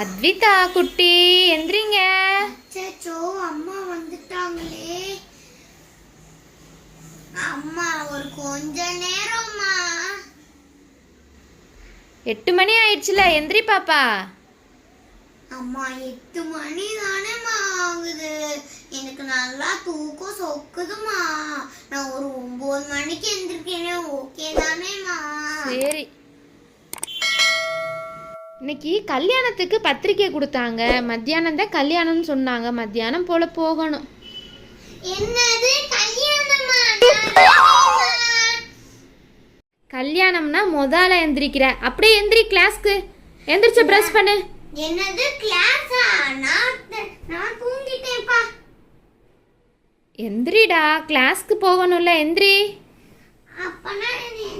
அத்விதா குட்டி எந்திரிங்க. அச்சோ அம்மா வந்துட்டாங்களே. அம்மா ஒரு கொஞ்ச நேரம்மா. எட்டு மணி ஆயிடுச்சுல எந்திரி பாப்பா. அம்மா எட்டு மணி தானேம்மா ஆகுது. எனக்கு நல்லா தூக்கம் சொக்குதுமா நான் ஒரு ஒன்பது மணிக்கு எந்திரிக்கிறேன். ஓகே தானேம்மா. சரி. இன்னைக்கு கல்யாணத்துக்கு பத்திரிக்கை கொடுத்தாங்க. மத்தியானம் தான் கல்யாணம்னு சொன்னாங்க. மத்தியானம் போல போகணும்? கல்யாணம்னா முதல்ல எந்திரிக்கிற. அப்படியே எந்திரி கிளாஸ்க்கு. எந்திரிச்சு ப்ரெஸ் பண்ணு. என்னது? கிளாஸா நான் தூங்கிட்டேன்ப்பா. எந்திரிடா. கிளாஸ்க்கு போகணும்ல. எந்திரி. அப்பனா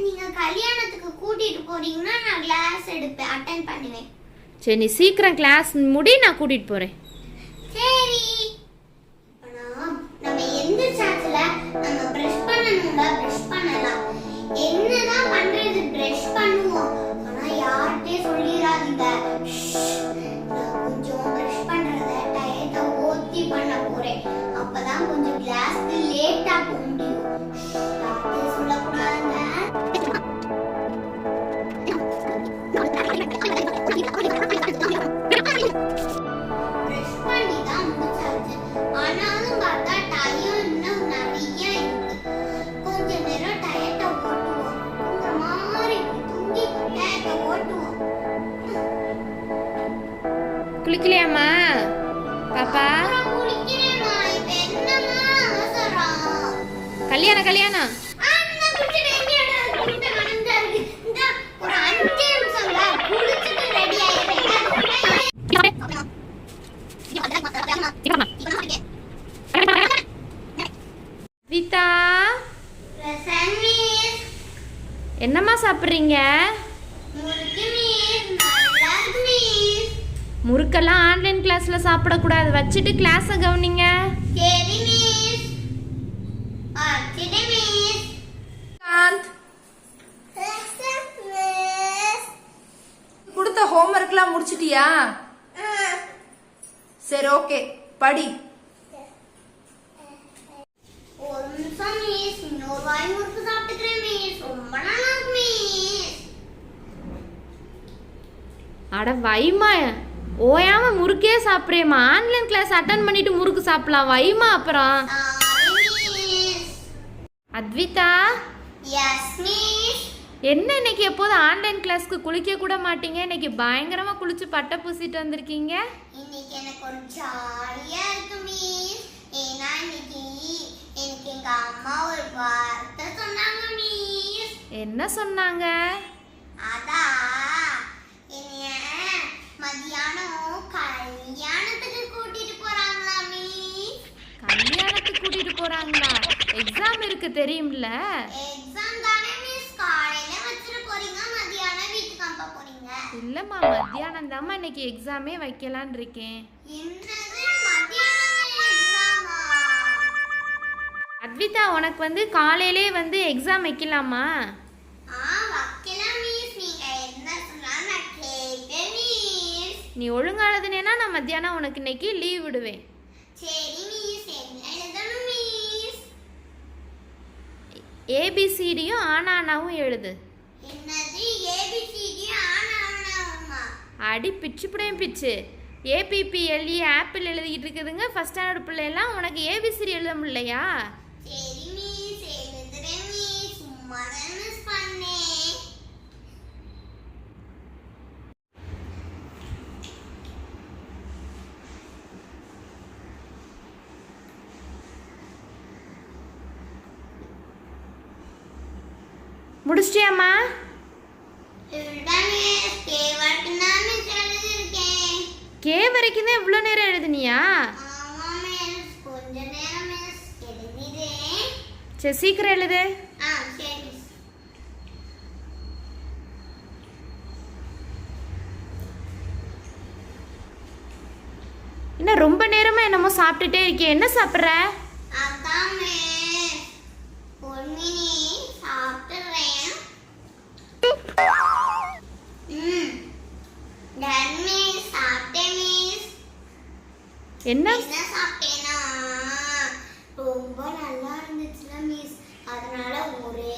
நீங்க கல்யாணத்துக்கு கூட்டிட்டு போறீங்கன்னா நான் கிளாஸ் எடுப்பேன் அட்டென்ட் பண்ணுவேன். சரி நீ சீக்கிரம் கிளாஸ் முடி நான் கூட்டிட்டு போறேன். விதா ரசன் மிஸ் என்னம்மா சாப்பிட்றீங்க? முறுக்கெல்லாம் ஆன்லைன் கிளாஸ்ல சாப்பிடக்கூடாது. வச்சுட்டு கிளாஸை கவனிங்க. கொடுத்த ஹோம்ஒர்க்லாம் முடிச்சிட்டியா? சரி ஓகே படி. ஒரு நிமிஷம் மிஸ் இன்னொரு வாய் முறுக்கு சாப்பிட்டுக்கிறேன் மிஸ் ரொம்ப நல்லா இருக்கு மிஸ் அட வைமா. ஓயாம முறுக்கே சாப்பிட்றேம்மா. ஆன்லைன் கிளாஸ் அட்டன் பண்ணிட்டு முறுக்கு சாப்பிடலாம். வைமா அப்புறம். மிஸ் அத்விதா? என்ன இன்னைக்கு எப்போதும் ஆன்லைன் கிளாஸ்க்கு குளிக்க கூட மாட்டீங்க? இன்னைக்கு பயங்கரமா குளிச்சு பட்டை பூசிட்டு வந்திருக்கீங்க. இன்னைக்கு எனக்கு ஒரு ஜாலியா இருக்கு மிஸ் ஏன்னா இன்னைக்கு எனக்கு எங்க அம்மா ஒரு வார்த்தை சொன்னாங்க மிஸ் என்ன சொன்னாங்க? அதான் என்னைய மதியானம் கல்யாணத்துக்கு கூட்டிட்டு போறாங்களா மிஸ் கல்யாணத்துக்கு கூட்டிட்டு போறாங்களா? எக்ஸாம் இருக்கு தெரியும்ல? எக்ஸாம் தானே மிஸ் காலையில வச்சிட்டு போறீங்க மதியானம் வீட்டுக்கு அனுப்ப போறீங்க. இல்லம்மா மத்தியானம் தாம்மா இன்னைக்கு எக்ஸாமே வைக்கலான் இருக்கேன். அத்விதா உனக்கு வந்து காலையிலே வந்து எக்ஸாம் வைக்கலாமா? நீ ஒழுங்கா எழுதுனேன்னா நான் மத்தியானம் உனக்கு இன்னைக்கு லீவ் விடுவேன் சரி மிஸ் என்ன எழுதணும் மிஸ் ஏபிசிடியும் ஆனானாவும் எழுது. அடி பிச்சு புடையும் பிச்சு. ஏபிபிஎல்இ ஆப்பிள் எழுதிக்கிட்டு இருக்குதுங்க. ஃபஸ்ட் ஸ்டாண்டர்ட் பிள்ளையெல்லாம் உனக்கு ஏபிசிடி எழுத முடியலையா சரி மிஸ் எழுதுறேன் மிஸ் சும்மா தான் மிஸ் பண்ணேன் முடிச்சிட்டியாம்மா கே வரைக்கும் தான் இவ்வளோ நேரம் எழுதுனியா சரி சீக்கிரம் எழுது. என்ன ரொம்ப நேரமா என்னமோ சாப்பிட்டுட்டே இருக்கே. என்ன சாப்பிட்ற? என்ன? சாப்பிட்டேனா? ரொம்ப நல்லா இருந்துச்சுன்னா மிஸ் அதனால ஒரே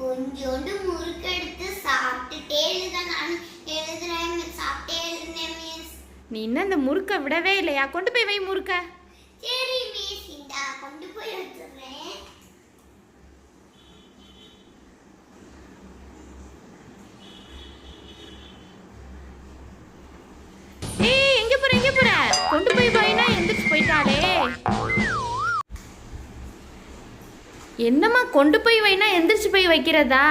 கொஞ்சோண்டு முறுக்கு எடுத்து சாப்பிட்டுட்டே எழுதேன் நான். எழுதுறேன் சாப்பிட்டே எழுதுனேன் மிஸ் நீ இன்னும் அந்த முறுக்கை விடவே இல்லையா? கொண்டு போய் வை முறுக்க. என்னம்மா கொண்டு போய் வைனா எந்திரிச்சு போய் வைக்கிறதா?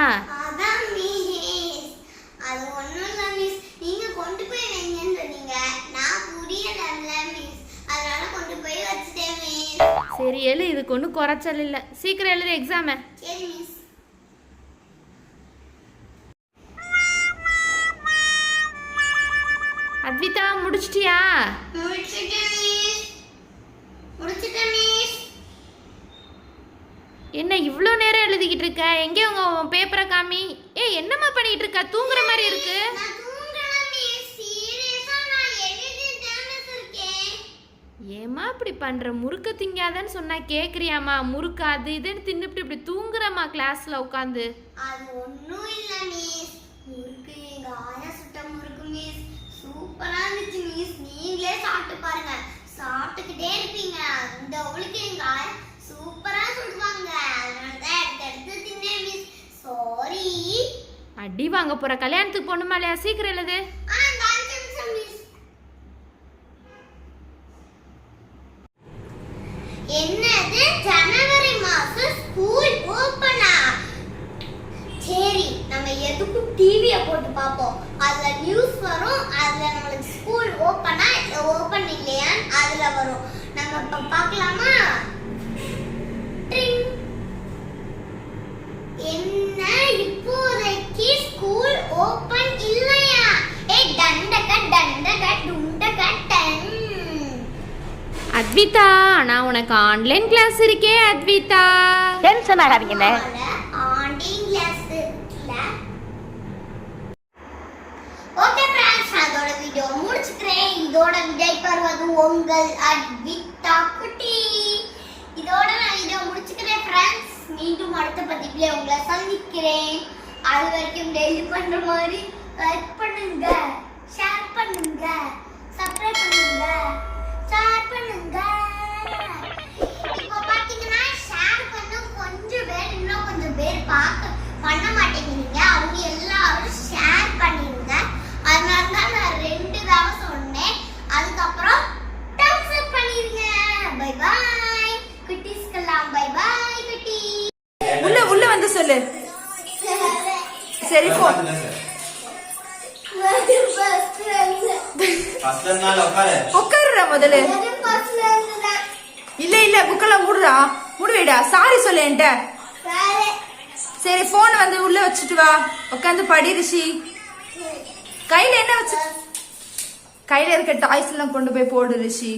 சரி எழு. இதுக்கு ஒன்றும் குறைச்சல் இல்லை. சீக்கிரம் எழுது எக்ஸாமை அத்விதா முடிச்சிட்டியா? முடிச்சிட்டேன் என்ன இவ்வளோ நேரம் எழுதிக்கிட்டு இருக்க? எங்கே உங்க பேப்பரை காமி? ஏய் என்னம்மா பண்ணிட்டு இருக்க? தூங்குற மாதிரி இருக்கு. ஏம்மா இப்படி பண்ற? முறுக்க திங்காதன்னு சொன்னா கேக்குறியாம்மா. முறுக்கு அது இதுன்னு தின்னுபிட்டு இப்படி தூங்குறம்மா கிளாஸ்ல உட்காந்து. அது ஒண்ணும் இல்ல மிஸ் முறுக்கு எங்க ஆயா சுட்ட முறுக்கு மிஸ் சூப்பரா இருந்துச்சு மிஸ் நீங்களே சாப்பிட்டு பாருங்க. சாப்பிட்டுக்கிட்டே இருப்பீங்க. அந்த அவளுக்கு எங்க ஆயா சூப்பரா சுடுவாங்க அதனால தான் எடுத்து எடுத்து தின்னேன் மிஸ் சாரி அடி வாங்க போற. கல்யாணத்துக்கு போகணுமா இல்லையா? சீக்கிரம் எழுது. மிஸ் என்னது? ஜனவரி மாசம் ஸ்கூல் ஓபனா சரி நம்ம எதுக்கும் டிவிய போட்டு பார்ப்போம். அதுல நியூஸ் வரும் அதுல நம்மளுக்கு ஸ்கூல் ஓபனா ஓபன் இல்லையான்னு அதுல வரும். நம்ம இப்ப பார்க்கலாமா? அத்விதா நான் உனக்கு ஆன்லைன் கிளாஸ் இருக்கே அத்விதா. டென்ஷன் ஆகாதீங்கண்ணே ஆண்டிங் கிளாஸ் ஓகே அதோட வீடியோ முடிச்சுக்கிறேன். இதோட விடை பெறுவது உங்கள் அட்விட்டா குட்டி. இதோட நான் வீடியோ முடிச்சுக்கிறேன் ஃப்ரெண்ட்ஸ் மீண்டும் அடுத்த பதிப்பில் உங்களை சந்திக்கிறேன். அது வரைக்கும் டெய்லி பண்ற மாதிரி லைக் பண்ணுங்க ஷேர் பண்ணுங்க சப்ஸ்கிரைப் பண்ணுங்க. ஷேர் பண்ணுங்க. இப்போ பாத்தீங்கன்னா ஷேர் பண்ண கொஞ்சம் பேர் இன்னும் கொஞ்சம் பேர் பார்க்க பண்ண மாட்டேங்கிறீங்க. அவங்க எல்லாரும் ஷேர் பண்ணிருங்க அதனால தான் நான் ரெண்டு தடவை சொன்னேன். அதுக்கப்புறம் பண்ணிருங்க பை பாய் குட்டீஸ்க்கெல்லாம் பை பாய் குட்டி. உள்ள உள்ள வந்து சொல்லு. சரி போ. உட்காருடா முதல்ல. இல்ல இல்ல புக்கெல்லாம் மூடுடா. மூடு வைடா சாரி சொல்லு என்கிட்ட. சரி போன் வந்து உள்ள வச்சுட்டு வா. உட்காந்து படி ரிஷி. கையில என்ன வச்சு கையில இருக்க டாய்ஸ் எல்லாம் கொண்டு போய் போடு ரிஷி.